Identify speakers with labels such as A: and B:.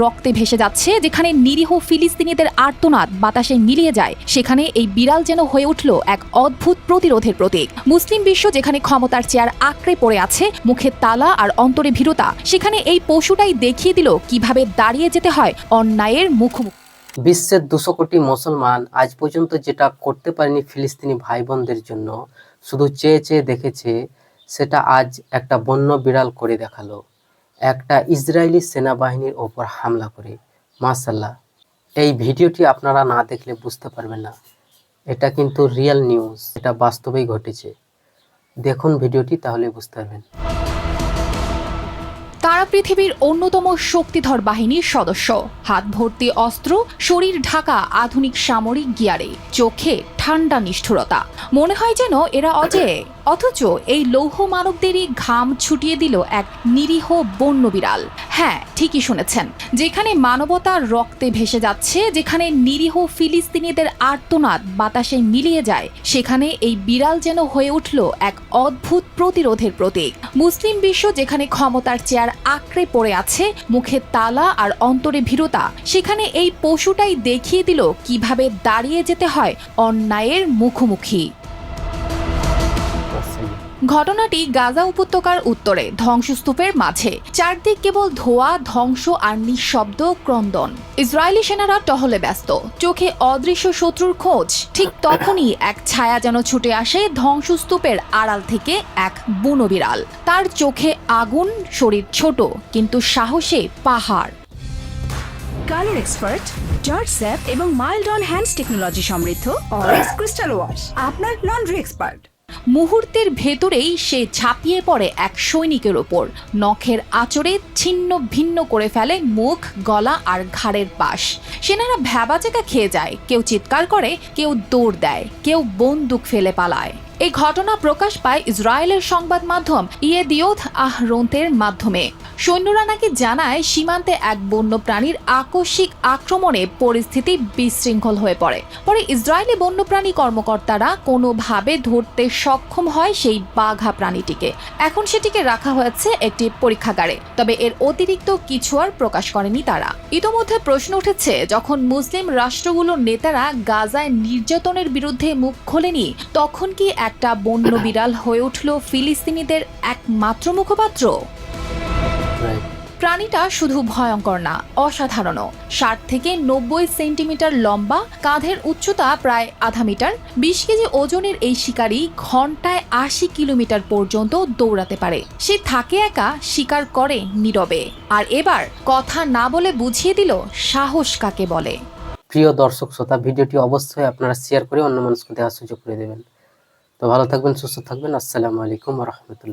A: রক্তে ভেসে যাচ্ছে, যেখানে নিরীহ ফিলিস্তিনিদের আর্তনাদ বাতাসে মিলিয়ে যায়। সেখানে এই বিড়াল যেন হয়ে উঠল এক অদ্ভুত প্রতিরোধের প্রতীক। মুসলিম বিশ্ব যেখানে ক্ষমতার চেয়ার আঁকড়ে পড়ে আছে, মুখে তালা আর অন্তরে ভীরতা, সেখানে এই পশুটাই দেখিয়ে দিল কীভাবে দাঁড়িয়ে যেতে হয় অন্যায়ের মুখোমুখি।
B: বিশ্বের দুশো কোটি মুসলমান আজ পর্যন্ত যেটা করতে পারেনি ফিলিস্তিনি ভাই বোনদের জন্য, শুধু চেয়ে চেয়ে দেখেছে, সেটা আজ একটা বন্য বিড়াল করে দেখাল। একটা ইসরায়েলি সেনাবাহিনীর ওপর হামলা করে। মাসাল্লাহ এই ভিডিওটি আপনারা না দেখলে বুঝতে পারবেন না। এটা কিন্তু রিয়েল নিউজ। এটা বাস্তবেই ঘটেছে। দেখুন ভিডিওটি, তাহলে বুঝতে পারবেন।
A: তারা পৃথিবীর অন্যতম শক্তিধর বাহিনীর সদস্য। হাত ভর্তি অস্ত্র, শরীর ঢাকা, আধুনিক সামরিক গিয়ারে, চোখে ঠান্ডা নিষ্ঠুরতা। মনে হয় যেন এরা অজেয় অথচ এই লৌহ মানবদেরই ঘাম ছুটিয়ে দিল এক নিরীহ বন্য বিড়াল। হ্যাঁ ঠিকই শুনেছেন। যেখানে মানবতার রক্তে ভেসে যাচ্ছে, যেখানে নিরীহ ফিলিস্তিনিদের আর্তনাদ বাতাসে মিলিয়ে যায়, সেখানে এই বিড়াল যেন হয়ে উঠল এক অদ্ভুত প্রতিরোধের প্রতীক। মুসলিম বিশ্ব যেখানে ক্ষমতার চেয়ার আঁকড়ে পড়ে আছে মুখে তালা আর অন্তরে ভীরতা। সেখানে এই পশুটাই দেখিয়ে দিল কীভাবে দাঁড়িয়ে যেতে হয় অন্যায়ের মুখোমুখি। ঘটনাটি গাজা উপত্যকার উত্তরে, ধ্বংসস্তূপের মাঝে। চারদিক কেবল ধোয়া, ধ্বংস আর নিঃশব্দ ক্রন্দন। ইসরায়েলি সেনারা টহলে ব্যস্ত। চোখে অদৃশ্য শত্রুর খোঁজ। ঠিক তখনই এক ছায়া যেন ছুটে আসে ধ্বংসস্তূপের আড়াল থেকে এক বুনো বিড়াল তার চোখে আগুন, শরীর ছোট, কিন্তু সাহসে পাহাড়।
C: কালার এক্সপার্ট, জর্জ স্যাপ এবং মাইল্ড অন হ্যান্ডস টেকনোলজি সমৃদ্ধ অরেঞ্জ ক্রিস্টাল ওয়াশ, আপনার লন্ড্রি এক্সপার্ট।
A: মুহূর্তের ভেতরেই সে ঝাঁপিয়ে পড়ে এক সৈনিকের ওপর। নখের আচরে ছিন্ন ভিন্ন করে ফেলে মুখ, গলা আর ঘাড়ের পাশ। সেনারা ভ্যাবাচেকা খেয়ে যায়, কেউ চিৎকার করে, কেউ দৌড় দেয়, কেউ বন্দুক ফেলে পালায়। এই ঘটনা প্রকাশ পায় ইসরায়েলের সংবাদ মাধ্যম ইয়েদিওথ আহরন্তের মাধ্যমে। সৈন্যরা নাকি জানায়, সীমান্তে এক বন্য প্রাণীর আকস্মিক আক্রমণে পরিস্থিতি বিশৃঙ্খল হয়ে পড়ে। পরে ইসরায়েলি বন্যপ্রাণী কর্মকর্তারা কোনোভাবে ধরতে সক্ষম হয় সেই বাঘা প্রাণীটিকে। এখন সেটিকে রাখা হয়েছে একটি পরীক্ষাগারে। তবে এর অতিরিক্ত কিছু আর প্রকাশ করেনি তারা। ইতোমধ্যে প্রশ্ন উঠেছে, যখন মুসলিম রাষ্ট্রগুলোর নেতারা গাজায় নির্যাতনের বিরুদ্ধে মুখ খোলেনি, তখন কি একটা বন্য বিড়াল হয়ে উঠল ফিলিস্তিনিদের একমাত্র মুখপাত্র. প্রাণীটা শুধু ভয়ঙ্কর না অসাধারণও। ষাট থেকে নব্বই সেন্টিমিটার লম্বা কাঁধের উচ্চতা প্রায় আধা মিটার বিশ কেজি ওজনের এই শিকারি ঘন্টায় আশি কিলোমিটার পর্যন্ত দৌড়াতে পারে। সে থাকে একা শিকার করে নীরবে। আর এবার কথা না বলে বুঝিয়ে দিল সাহস কাকে বলে।
B: প্রিয় দর্শক শ্রোতা ভিডিওটি অবশ্যই আপনারা শেয়ার করে অন্য মানুষকে দেওয়ার সুযোগ করে দেবেন। তো ভালো থাকবেন সুস্থ থাকবেন। আসসালামু আলাইকুম রহমতুল্লাহ।